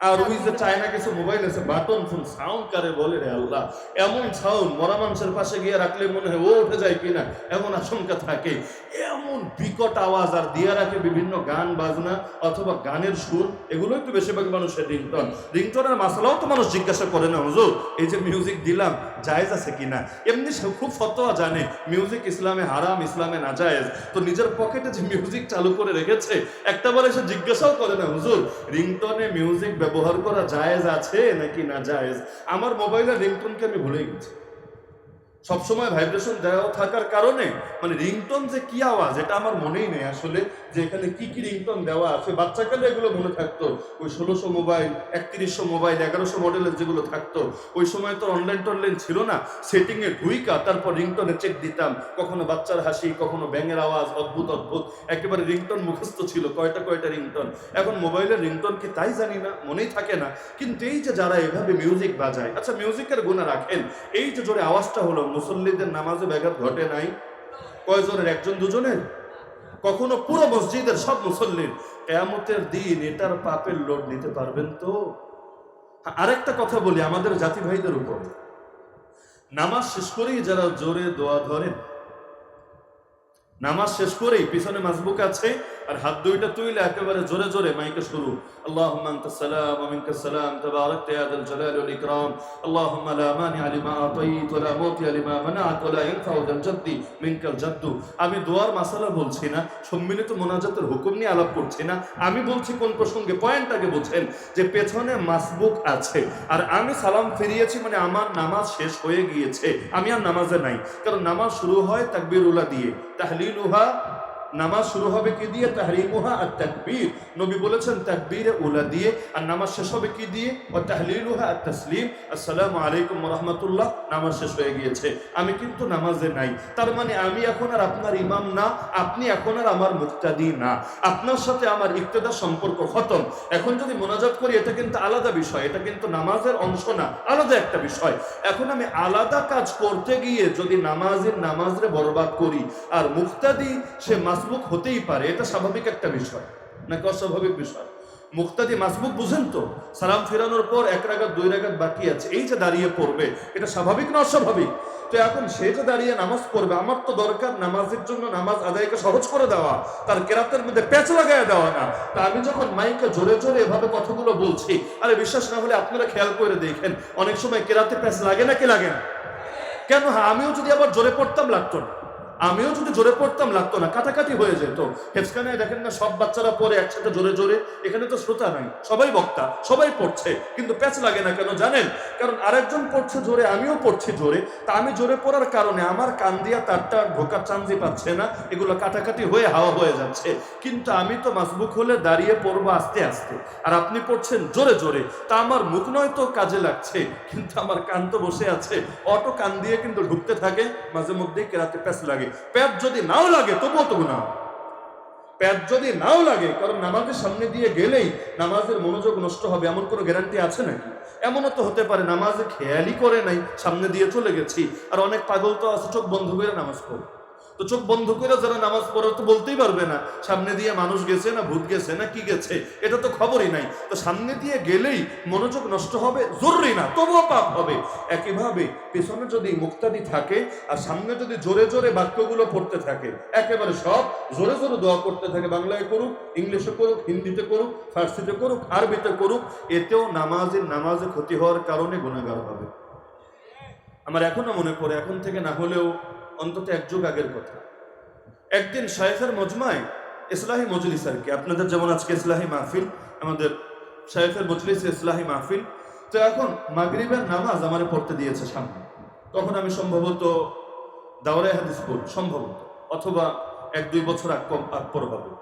আর ওই যে চায়না কিছু মোবাইল আছে, বাটন ফোন, সাউন্ড কারে বলে রে আল্লাহ। এমন সাউন্ড মরা মানুষের পাশে গিয়ে রাখলে মনে হয় ও উঠে যায় কিনা, এমন আশঙ্কা থাকে। এমন বিকট আওয়াজ আর দিয়ে রাখে বিভিন্ন গান, বাজনা অথবা গানের সুর, এগুলো একটু বেশিরভাগ মানুষের রিংটন। রিংটনের মাসালাও তো মানুষ জিজ্ঞাসা করে না, হুজুর। এই যে মিউজিক দিলাম জায়েজ আছে কি না? এমনি সে খুব ফতোয়া জানে মিউজিক ইসলামে হারাম, ইসলামে না জায়েজ তো নিজের পকেটে যে মিউজিক চালু করে রেখেছে, একটা বলে এসে জিজ্ঞাসাও করে না, হুজুর রিংটনে মিউজিক ব্যবহার করা জায়েজ আছে নাকি না জায়েজ আমার মোবাইলের রিংটনকে আমি ভুলে গেছি। সবসময় ভাইব্রেশন দেওয়া থাকার কারণে মানে রিংটন যে কি আওয়াজ, এটা আমার মনেই নেই আসলে, যে এখানে কি কি রিংটন দেওয়া আছে। বাচ্চাকালে এগুলো মনে থাকতো, ওই ষোলোশো মোবাইল একত্রিশশো মোবাইল এগারোশো মডেলের যেগুলো থাকতো। ওই সময় তো অনলাইন টনলাইন ছিল না সেটিংয়ে ঢুইকা, তারপর রিংটনে চেক দিতাম। কখনো বাচ্চার হাসি, কখনো ব্যাঙের আওয়াজ, অদ্ভুত অদ্ভুত। একেবারে রিংটন মুখস্থ ছিল, কয়টা কয়টা রিংটন এখন মোবাইলের রিংটন কি তাই জানি না, মনেই থাকে না। কিন্তু এই যে যারা এভাবে মিউজিক বাজায় আচ্ছা মিউজিকের গুণা রাখেন, এই যে জোরে আওয়াজটা হলো মুসল্লিদের নামাজে ব্যাঘাত ঘটে নাই। কয়জনের? একজন দুজনের? কখনো পুরো মসজিদের সব মুসল্লির। কেয়ামতের দিন এটার পাপের লোড নিতে পারবেন তো? হ্যাঁ, আরেকটা কথা বলি আমাদের জাতি ভাইদের উপর। নামাজ শেষ করেই যারা জোরে দোয়া ধরেন নামাজ শেষ করেই পিছনে মাসবুক আছে আর হাত দুইটা তুইলে একেবারে জোরে জোরে মাইকে শুরু اللهم انت السلام ومنك السلام تباركت يا ذا الجلال والاكرام اللهم لا مانع لما اعطيت ولا معطي لما منعت ولا ينفع ذا الجد منك الجد আমি দোয়ার মাসালা বলছি না সম্মিলিত মোনাজাতের হুকুম নিয়ে আলাপ করছি না আমি বলছি কোন প্রসঙ্গে পয়েন্টটাকে বুঝেন যে পেছনে মাসবুক আছে আর আমি সালাম ফিরিয়েছি মানে আমার নামাজ শেষ হয়ে গিয়েছে আমি আর নামাজে নাই কারণ নামাজ শুরু হয় তাকবির উলা দিয়ে তাহলিলুহা নামাজ শুরু হবে কি দিয়ে? তাহরিমুহা আর তাকবীর। নবী বলেছেন, তাকবীরে উলা দিয়ে। আর নামাজ শেষ হবে কি দিয়ে? ও তাহলিলুহা আর তাসলিম। আসসালামু আলাইকুম রহমতুল্লাহ। নামাজ শেষ হয়ে গিয়েছে। আমি কিন্তু নামাজে নাই। তার মানে আমি এখন আর আপনার ইমাম না, আপনি এখন আর আমার মুক্তাদি না। আপনার সাথে আমার ইক্তেদার সম্পর্ক খতম। এখন যদি মোনাজাত করি, এটা কিন্তু আলাদা বিষয়। এটা কিন্তু নামাজের অংশ না, আলাদা একটা বিষয়। এখন আমি আলাদা কাজ করতে গিয়ে যদি নামাজের নামাজরে বরবাদ করি, আর মুক্তাদি সে মাসবুক হতেই পারে, এটা স্বাভাবিক একটা বিষয়। নাকি অস্বাভাবিক বিষয়? মুক্তাদি মাসবুক বুঝেন তো, সালাম ফেরানোর পর এক রাগাত, দুই রাগাত বাকি আছে। এই যে দাঁড়িয়ে পড়বে, এটা স্বাভাবিক না অস্বাভাবিক? তো এখন সে যে দাঁড়িয়ে নামাজ পড়বে, আমার তো দরকার নামাজের জন্য নামাজ আদায়কে সহজ করে দেওয়া, তার কেরাতের মধ্যে প্যাচ লাগায় দেওয়া না। তা আমি যখন মাইকে জোরে জোরে এভাবে কথাগুলো বলছি, আরে বিশ্বাস না হলে আপনারা খেয়াল করে দেখেন, অনেক সময় কেরাতে প্যাচ লাগে না কি লাগে না? কেন হ্যাঁ আমিও যদি আবার জোরে পড়তাম লাগতো না। আমিও যদি জোরে পড়তাম, লাগতো না, কাটাকাটি হয়ে যেত। হেফখানে দেখেন না, সব বাচ্চারা পড়ে একসাথে জোরে জোরে, এখানে তো শ্রোতা নাই, সবাই বক্তা, সবাই পড়ছে, কিন্তু প্যাচ লাগে না কেন জানেন? কারণ আরেকজন পড়ছে জোরে, আমিও পড়ছি জোরে, তা আমি জোরে পড়ার কারণে আমার কান দিয়া তারটা ঢোকার চান্সই পাচ্ছে না, এগুলো কাটাকাটি হয়ে হাওয়া হয়ে যাচ্ছে। কিন্তু আমি তো মাসবুক হলে দাঁড়িয়ে পড়ব আস্তে আস্তে, আর আপনি পড়ছেন জোরে জোরে, তা আমার মুখ নয় তো কাজে লাগছে, কিন্তু আমার কান তো বসে আছে, অটো কান দিয়ে কিন্তু ঢুকতে থাকে, মাঝে মধ্যেই কেরাতে প্যাচ লাগে। প্যাচ যদি নাও লাগে, তবুও তবু না প্যাট যদি নাও লাগে, কারণ নামাজের সামনে দিয়ে গেলেই নামাজের মনোযোগ নষ্ট হবে, এমন কোনো গ্যারান্টি আছে নাকি? এমনও তো হতে পারে, নামাজে খেয়ালই করে নাই, সামনে দিয়ে চলে গেছি, আর অনেক পাগল তো আছে, চোখ বন্ধ করে নামাজ পড়ে। তো চোখ বন্ধ করে যারা নামাজ পড়ে তো বলতেই পারবে না, সামনে দিয়ে মানুষ গেছে না ভূত গেছে না কি গেছে, এটা তো খবরই নাই। তো সামনে দিয়ে গেলেই মনোযোগ নষ্ট হবে, জরুরি না, তবুও পাপ হবে। একইভাবে পেছনে যদি মুক্তাদি থাকে আর সামনে যদি জোরে জোরে বাক্যগুলো পড়তে থাকে, একেবারে সব জোরে জোরে দোয়া করতে থাকে, বাংলায় করুক, ইংলিশে করুক, হিন্দিতে করুক, ফার্সিতে করুক, আরবিতে করুক, এতেও নামাজের নামাজে ক্ষতি হওয়ার কারণে গুণাগার হবে। আমার এখনও মনে পড়ে, এখন থেকে না হলেও অন্তত এক যুগ আগের কথা। একদিন শায়েখের মজমায় ইসলাহি মজলিস আর কি, আপনাদের যেমন আজকে ইসলাহি মাহফিল, আমাদের শায়েখের মজলিস ইসলাহি মাহফিল, তো এখন মাগরিবের নামাজ আমার পড়তে দিয়েছে সামনে। তখন আমি সম্ভবত দাওরাই হাদিস পড়ি, সম্ভবত, অথবা এক দুই বছর আগ কম- আগ পর হবে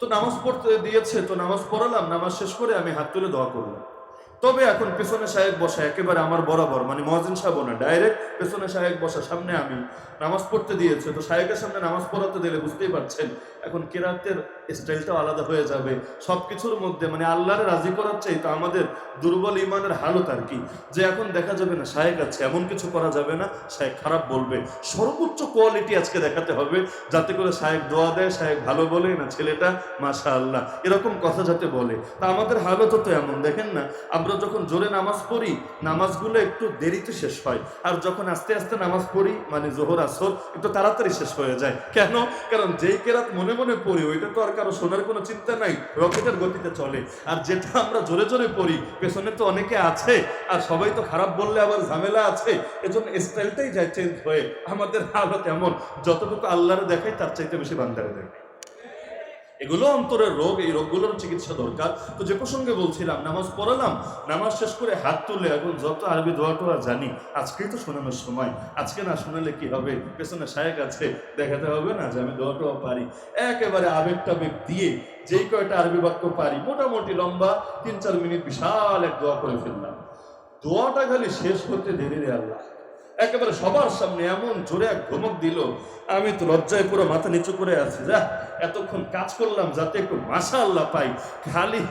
তো নামাজ পড়তে দিয়েছে, তো নামাজ পড়ালাম, নামাজ শেষ করে আমি হাত তুলে দোয়া করলাম। তবে এখন পেছনে সাহেব বসা একেবারে আমার বরাবর মানে মহাজিন সাহেব না ডাইরেক্ট পেছনে সাহেব বসা, সামনে আমি। নামাজ পড়তে দিয়েছে, তো সাহেবের সামনে নামাজ পড়াতে দিলে বুঝতেই পারছেন, এখন কেরাতের স্টাইলটাও আলাদা হয়ে যাবে। সব কিছুর মধ্যে মানে আল্লাহরে রাজি করার চাই তো আমাদের দুর্বল ইমানের হালত আর কি। যে এখন দেখা যাবে না, শায়েক আছে, এমন কিছু করা যাবে না, শায়েক খারাপ বলবে। সর্বোচ্চ কোয়ালিটি আজকে দেখাতে হবে, যাতে করে শায়েক দোয়া দেয় সাহেব ভালো বলে না ছেলেটা মাশা আল্লাহ এরকম কথা যাতে বলে। তা আমাদের হালত তো এমন, দেখেন না? আমরা যখন জোরে নামাজ পড়ি, নামাজগুলো একটু দেরিতে শেষ হয়। আর যখন আস্তে আস্তে নামাজ পড়ি মানে জোহর, আসর, একটু তাড়াতাড়ি শেষ হয়ে যায়। কেন? কারণ যেই কেরাত মনে মনে পড়ি, ওইটা তো আর কারও শোনার কোনো চিন্তা নাই, রকেটের গতিতে চলে। আর যেটা আমরা জোরে জোরে পড়ি, পেছনে তো অনেকে আছে, আর সবাই তো খারাপ বললে আবার ঝামেলা আছে। এজন্য স্টাইলটাই যায় চেঞ্জ হয়ে। আমাদের হালত এমন যতটুকু আল্লাহরে দেখায় তার চাইতে বেশি বান্দারে দেখায় এগুলো অন্তরের রোগ, এই রোগগুলোর চিকিৎসা দরকার। তো যে প্রসঙ্গে বলছিলাম, নামাজ পড়ালাম, নামাজ শেষ করে হাত তুলে এখন যত আরবি দোয়া টোয়া জানি, আজকেই তো শোনানোর সময়। আজকে না শোনালে কি হবে? পেছনে শায়েক আছে, দেখাতে হবে না যে আমি দোয়া টোয়া পারি। একেবারে আবেগ টাবেগ দিয়ে যেই কয়টা আরবি বাক্য পারি, মোটামুটি লম্বা তিন চার মিনিট বিশাল এক দোয়া করে ফেললাম। দোয়াটা খালি শেষ করতে দেরি রে আল্লাহ। একেবারে সবার সামনে এমন জোরে এক ধমক দিল, আমি তো লজ্জায় পুরো মাথা নিচু করে আছি। যা এতক্ষণ কাজ করলাম যাতে একটু মাসা আল্লাহ পাই। খালি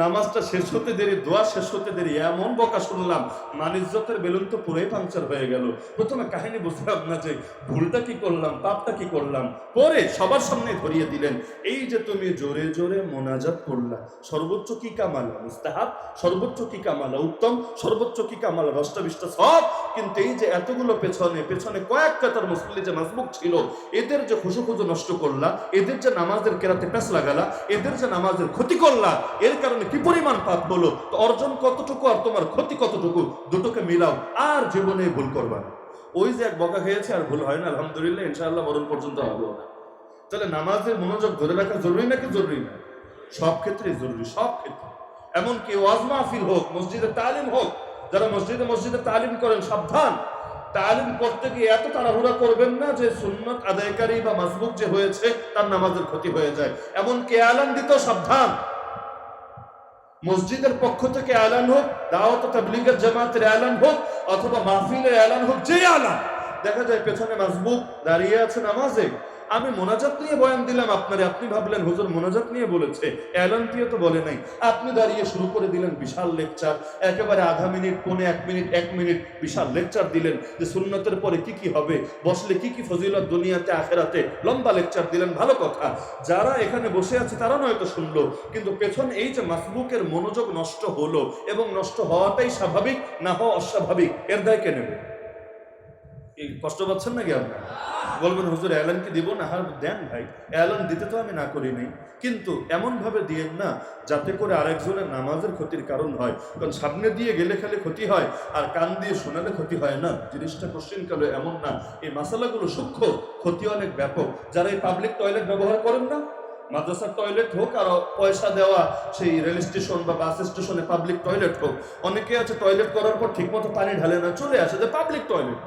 নামাজটা শেষ হতে দেরি, দোয়া শেষ হতে দেরি, এমন বকা শুনলাম, মানিজ্যতের বেলুন তো পুরোই পাংচার হয়ে গেল। প্রথমে কাহিনী বুঝলাম না যে ভুলটা কি করলাম, পাপটা কি করলাম। পরে সবার সামনে ধরিয়ে দিলেন, এই যে তুমি জোরে জোরে মোনাজাত করলা, সর্বোচ্চ কি কামালা, মুস্তাহাব? সর্বোচ্চ কি কামালা, উত্তম? সর্বোচ্চ কি কামালা দশটা বিশটা সব? কিন্তু এই যে এতগুলো পেছনে পেছনে কয়েক কাতার মুসলিম যে মাসবুক ছিল, এদের যে খুশু খুঁজো নষ্ট করলা, এদের যে নামাজের কেরাতে প্যাস লাগালা, এদের যে নামাজের ক্ষতি করলা, এর কারণে কি পরিমাণ পাপ হলো? তো অর্জন কতটুকু আর তোমার ক্ষতি কতটুকু? দুটোকে মিলাও, আর জীবনে ভুল করবা। ওই যে এক বকা খেয়েছে আর ভুল হয় না, আলহামদুলিল্লাহ, ইনশাআল্লাহ মরণ পর্যন্ত হবে। না তাহলে নামাজের মনোযোগ ধরে রাখা জরুরি নাকি জরুরি না? সব ক্ষেত্রে জরুরি, সব ক্ষেত্রে এমনকি ওয়াজ মাহফিল হোক, মসজিদে তালিম হোক, যারা মসজিদে মসজিদে তালিম করেন, সাবধান। তালিম করতে গিয়ে এত তাড়াহুড়া করবেন না যে সুন্নত আদায়কারী বা মাসবুক যে হয়েছে, তার নামাজের ক্ষতি হয়ে যায়। এমন কে আলান দিত সাবধান। মসজিদের পক্ষ থেকে আলান হোক, দাওয়াত তাবলিগের জামাতের আলান হোক, অথবা মাহফিলের আলান হোক, যে আলান দেখা যায় পেছনে মাসবুক দাঁড়িয়ে আছে নামাজে। আমি মোনাজাত নিয়ে বয়ান দিলাম আপনারে, আপনি ভাবলেন হুজুর মোনাজাত নিয়ে বলেছে দিয়ে তো বলে নাই। আপনি দাঁড়িয়ে শুরু করে দিলেন বিশাল লেকচার, একেবারে আধা মিনিট, পৌনে এক মিনিট এক মিনিট বিশাল লেকচার দিলেন যে সুন্নতের পরে কি কি হবে, বসলে কি কি ফজিলত দুনিয়াতে, আখেরাতে, লম্বা লেকচার দিলেন, ভালো কথা। যারা এখানে বসে আছে তারা নয়তো শুনলো, কিন্তু পেছন এই যে মাসবুকের মনোযোগ নষ্ট হলো এবং নষ্ট হওয়াটাই স্বাভাবিক, না হওয়া অস্বাভাবিক, এর দায় কে নেবে? কষ্ট পাচ্ছেন নাকি আপনার বলবেন, হুজুর অ্যালান কি দিব, না হ্যাঁ দেন ভাই। অ্যালান দিতে তো আমি না করি নাই। কিন্তু এমনভাবে দিয়েন না, যাতে করে আরেকজনের নামাজের ক্ষতির কারণ হয়। কারণ সামনে দিয়ে গেলে খালি ক্ষতি হয়, আর কান দিয়ে শোনালে ক্ষতি হয় না। জিনিসটা কোশ্চিনকালে এমন না। এই মশালাগুলো সূক্ষ্ম, ক্ষতি অনেক ব্যাপক। যারা এই পাবলিক টয়লেট ব্যবহার করেন না, মাদ্রাসার টয়লেট হোক আর পয়সা দেওয়া, সেই রেল স্টেশন বা বাস স্টেশনে পাবলিক টয়লেট হোক, অনেকে আছে টয়লেট করার পর ঠিকমতো পানি ঢালে না, চলে আসে যে পাবলিক টয়লেট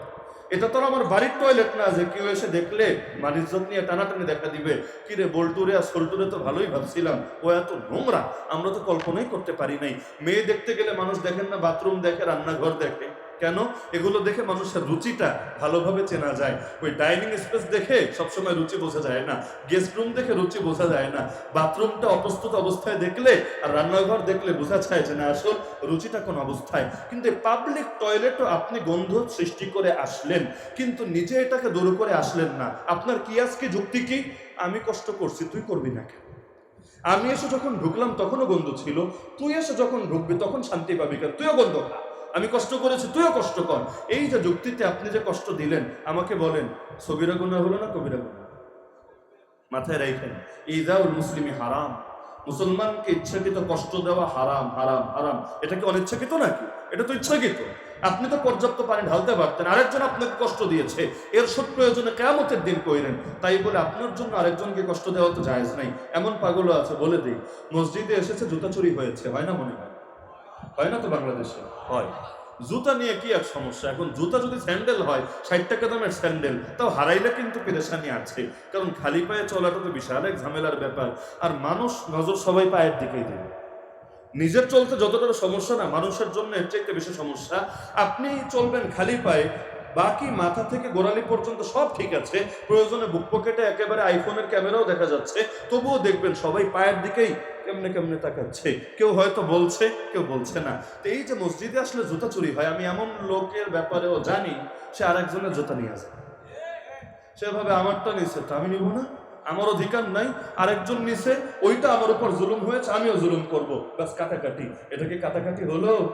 এটা তো আমার বাড়ির টয়লেট না যে কেউ এসে দেখলে মানিজ্জত নিয়ে টানাটানি দেখা দিবে। কি রে বল্টুরে আর সোলটুরে তো ভালোই ভাবছিলাম। ও এত নোংরা। আমরা তো কল্পনাই করতে পারি নাই। মেয়ে দেখতে গেলে মানুষ দেখেন না বাথরুম দেখে, রান্নাঘর দেখে। কেন? এগুলো দেখে মানুষের রুচিটা ভালোভাবে চেনা যায়। ওই ডাইনিং স্পেস দেখে সবসময় রুচি বোঝা যায় না। গেস্ট রুম দেখে রুচি বোঝা যায় না। বাথরুমটা অপ্রস্তুত অবস্থায় দেখলে আর রান্নাঘর দেখলে বোঝা যায় যে না, আসল রুচিটা কোন অবস্থায়। কিন্তু পাবলিক টয়লেটও আপনি গন্ধ সৃষ্টি করে আসলেন। কিন্তু নিজে এটাকে দূর করে আসলেন না। আপনার কি আজকে যুক্তি কি? আমি কষ্ট করছি, তুই করবি না কেন? আমি এসে যখন ঢুকলাম তখনও গন্ধ ছিল। তুই এসে যখন ঢুকবি তখন শান্তি পাবি কেন? তুইও গন্ধ খা। আমি কষ্ট করেছি, তুইও কষ্ট কর। এই যে যুক্তিতে আপনি যে কষ্ট দিলেন, আমাকে বলেন সবিরা গুণা হলো না কবিরা গুণা মাথায় রাখেন ইদাউল মুসলিমি হারাম। মুসলমানকে ইচ্ছাকৃত কষ্ট দেওয়া হারাম হারাম হারাম। এটা কি অনিচ্ছাকৃত নাকি? এটা তো ইচ্ছাকৃত। আপনি তো পর্যাপ্ত পানি ঢালতে পারতেন, আরেকজন আপনাকে কষ্ট দিয়েছে। এর সৎ প্রয়োজনে কেমতের দিন কইলেন তাই বলে আপনার জন্য আরেকজনকে কষ্ট দেওয়া তো জায়েজ নাই। এমন পাগলও আছে, বলে দিই। মসজিদে এসেছে, জুতা চুরি হয়েছে, হয় না মনে হয়? হয় না তো বাংলাদেশে? হয়। জুতা নিয়ে কি এক সমস্যা? এখন জুতা যদি স্যান্ডেল হয় ষাট টাকা দামের স্যান্ডেল তাও হারাইলে কিন্তু পেরেশানি আছে। কারণ খালি পায়ে চলাটা তো বিশাল এক ঝামেলার ব্যাপার। আর মানুষ নজর সবাই পায়ের দিকেই দেবে নিজের চলতে যতটা সমস্যা না মানুষের জন্য এর চাইতে বেশি সমস্যা। আপনি চলবেন খালি পায়ে বাকি মাথা থেকে গোড়ালি পর্যন্ত সব ঠিক আছে। প্রয়োজনে বুক পকেটে একেবারে আইফোনের ক্যামেরাও দেখা যাচ্ছে। তবুও দেখবেন সবাই পায়ের দিকেই কেমনে কেমনে তাকাচ্ছে। কেউ হয়তো বলছে, কেউ বলছে না। তো এই যে মসজিদে আসলে জুতা চুরি হয়, আমি এমন লোকের ব্যাপারেও জানি, সে আরেকজনের জুতা নিয়ে আসে। সেভাবে আমারটা নিছে। তো আমি নিব না। আমার অধিকার নাই। আরেকজন নিছে। ওইটা আমার উপর জুলুম হয়েছে, আমিও জুলুম করব। ব্যাস, কাটাকাটি। এটা কি কাটাকাটি হলো?